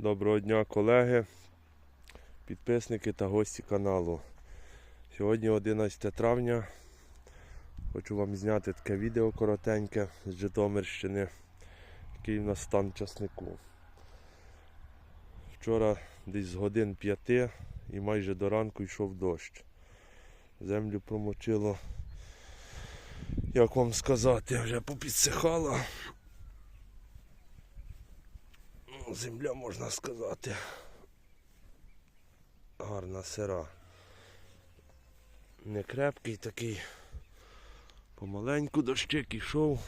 Доброго дня, колеги, підписники та гості каналу. Сьогодні 11 травня. Хочу вам зняти таке відео коротеньке з Житомирщини, який в нас стан часнику. Вчора десь з годин 5 і майже до ранку йшов дощ. Землю промочило, як вам сказати, вже попідсихала. Земля, можна сказати, гарна сира. Не крепкий такий. Помаленьку дощик ішов.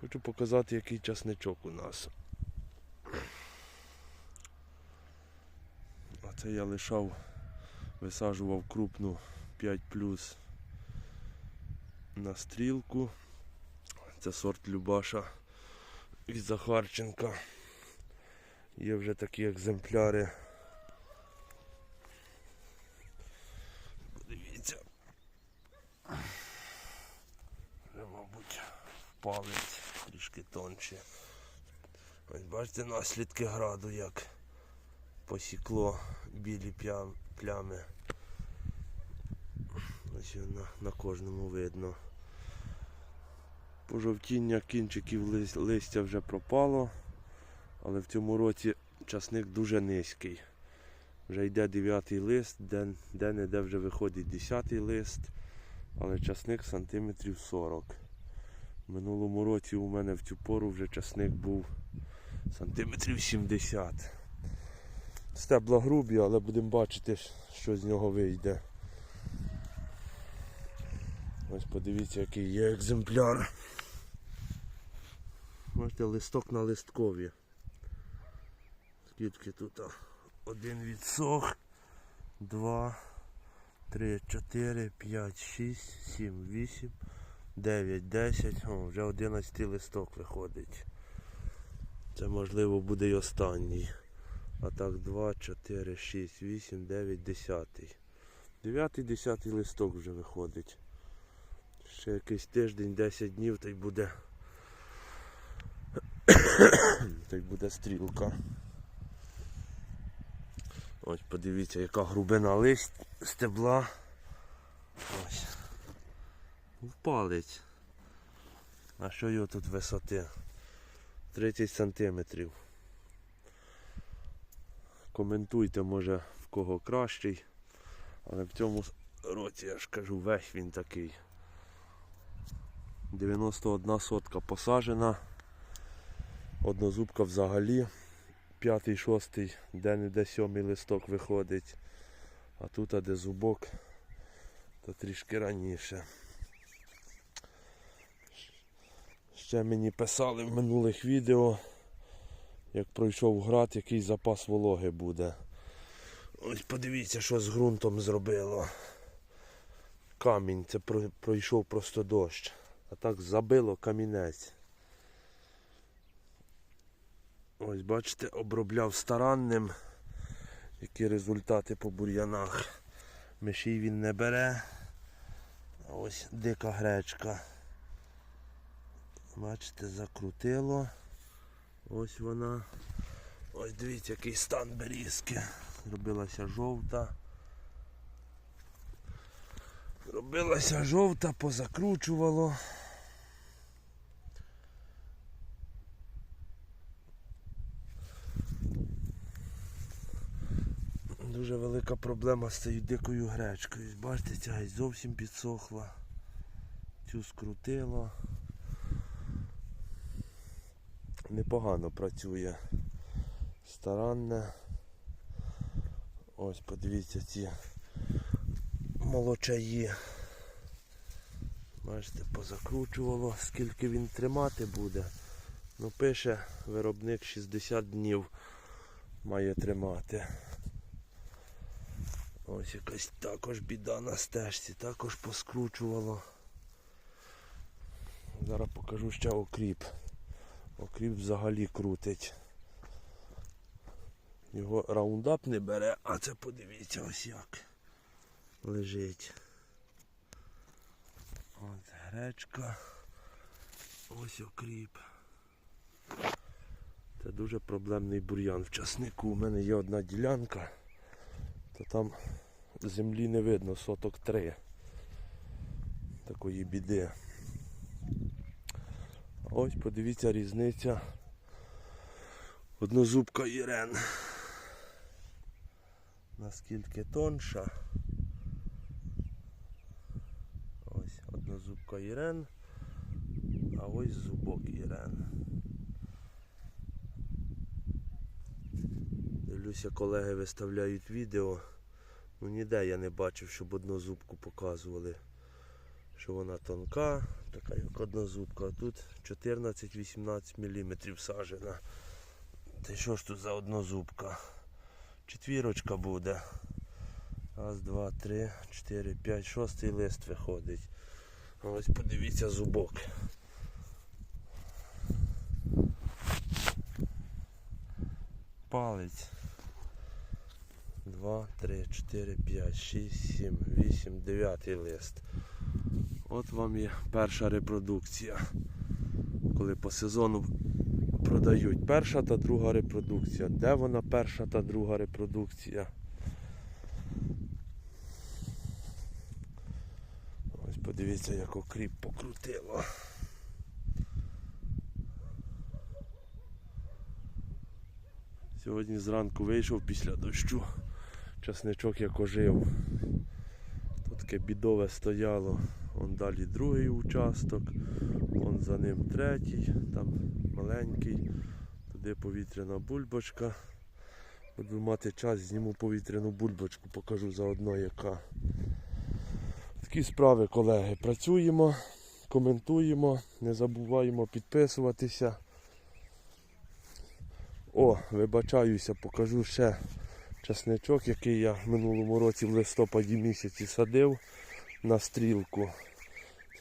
Хочу показати, який часничок у нас. А це я лишав, висаджував крупну 5 на стрілку. Це сорт Любаша від Захарченка. Є вже такі екземпляри. Подивіться. Вже, мабуть, палець трішки тонші. Ось бачите наслідки граду, як посікло білі плями. Ось на, на кожному видно. Пожовтіння кінчиків листя вже пропало, але в цьому році часник дуже низький. Вже йде 9 лист, де, де де вже виходить 10 лист, але часник сантиметрів 40. В минулому році у мене в цю пору вже часник був сантиметрів 70. Стебла грубі, але будемо бачити, що з нього вийде. Ось подивіться, який є екземпляр. Бачите, листок на листкові. Скільки тут? Один відсох, два, три, чотири, п'ять, шість, сім, вісім, дев'ять, десять. О, вже одинадцятий листок виходить. Це можливо буде й останній. А так, два, чотири, шість, вісім, дев'ять, десятий. Дев'ятий, десятий листок вже виходить. Ще якийсь тиждень, 10 днів, та й буде. та буде стрілка. Ось подивіться, яка грубина лист стебла. Ось. В палець. А що його тут висоти? 30 сантиметрів. Коментуйте, може в кого кращий. Але в цьому році я ж кажу, весь він такий. 91 сотка посажена. Однозубка взагалі. П'ятий, шостий, де не де сьомий листок виходить. А тут, а де зубок, то трішки раніше. Ще мені писали в минулих відео, як пройшов град, який запас вологи буде. Ось подивіться, що з ґрунтом зробило. Камінь, це пройшов просто дощ. А так забило камінець. Ось бачите, обробляв старанним. Які результати по бур'янах. Мишій він не бере. А ось дика гречка. Бачите, закрутило. Ось вона. Ось дивіться, який стан берізки. Зробилася жовта. Робилася жовта, позакручувало. Дуже велика проблема з цією дикою гречкою. Бачите, ця геть зовсім підсохла. Цю скрутило. Непогано працює. Старанне. Ось подивіться ці молочаї. Бачите, позакручувало, скільки він тримати буде. Ну, пише виробник 60 днів має тримати. Ось якась також біда на стежці, також поскручувало. Зараз покажу ще окріп. Окріп взагалі крутить. Його раундап не бере, а це подивіться ось як лежить. От гречка. Ось окріп. Це Дуже проблемний бур'ян в часнику. У мене є одна ділянка, то там землі не видно, соток три. Такої біди. Ось подивіться різниця. Однозубка Ірен. Наскільки тонша. Ось однозубка Ірен. А ось зубок Ірен. Дивлюся, колеги виставляють відео. Ну ніде я не бачив, щоб однозубку показували. Що вона тонка, така як однозубка. А тут 14-18 мм сажена. Та що ж тут за однозубка? Четвірочка буде. Раз, два, три, чотири, п'ять, шостий лист виходить. Ось подивіться зубок. Палець. Два, три, чотири, п'ять, шість, сім, вісім, дев'ятий лист. От вам і перша репродукція. Коли по сезону продають перша та друга репродукція. Де вона перша та друга репродукція? Подивіться, як окріп покрутило. Сьогодні зранку вийшов після дощу. Часничок як ожив. Тут таке бідове стояло. Вон далі другий участок, вон за ним третій, там маленький, туди повітряна бульбочка. Буду мати час, зніму повітряну бульбочку, покажу заодно яка. Такі справи, колеги. Працюємо, коментуємо, не забуваємо підписуватися. О, вибачаюся, покажу ще часничок, який я в минулому році в листопаді місяці садив на стрілку.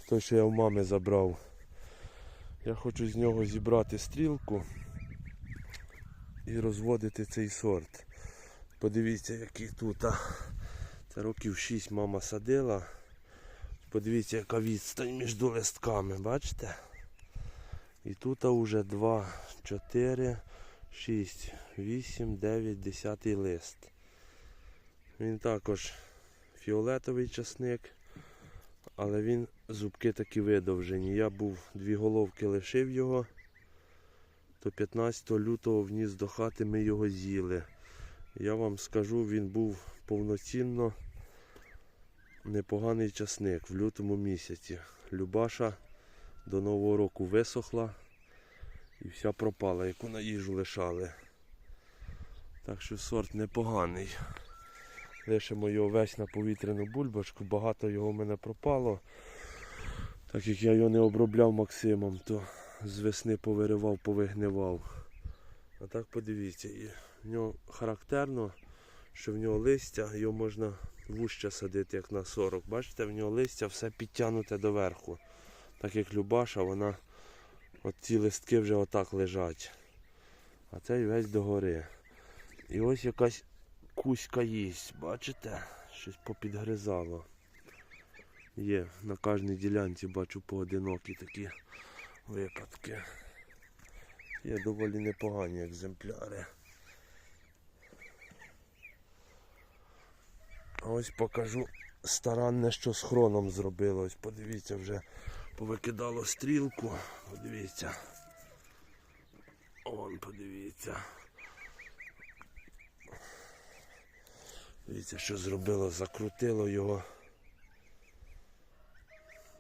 Той, що я в мами забрав. Я хочу з нього зібрати стрілку і розводити цей сорт. Подивіться, який тут. Це років 6 мама садила. Подивіться, яка відстань між листками, бачите? І тут вже 2, 4, 6, 8, 9, 10 лист. Він також фіолетовий часник, але він зубки такі видовжені. Я був дві головки лишив його, то 15 лютого вніс до хати ми його з'їли. Я вам скажу, він був повноцінно непоганий часник в лютому місяці. Любаша до Нового року висохла і вся пропала, яку на їжу лишали. Так що сорт непоганий. Лишимо його весь на повітряну бульбочку, багато його в мене пропало. Так як я його не обробляв Максимом, то з весни повиривав, повигнивав. А так подивіться, в нього характерно, що в нього листя, його можна вужче садити, як на 40. Бачите, в нього листя все підтягнуте доверху. Так як Любаша, вона от ці листки вже отак лежать. А цей весь догори. І ось якась кузька їсть, бачите? Щось попідгризало. Є, на кожній ділянці бачу поодинокі такі випадки. Є доволі непогані екземпляри. А ось покажу старанне, що з хроном зробило. Ось подивіться, вже повикидало стрілку. Подивіться. Он, подивіться. Дивіться, що зробило, закрутило його.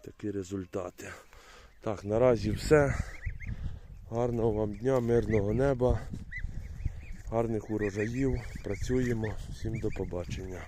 Такі результати. Так, наразі все. Гарного вам дня, мирного неба, гарних урожаїв. Працюємо. Всім до побачення.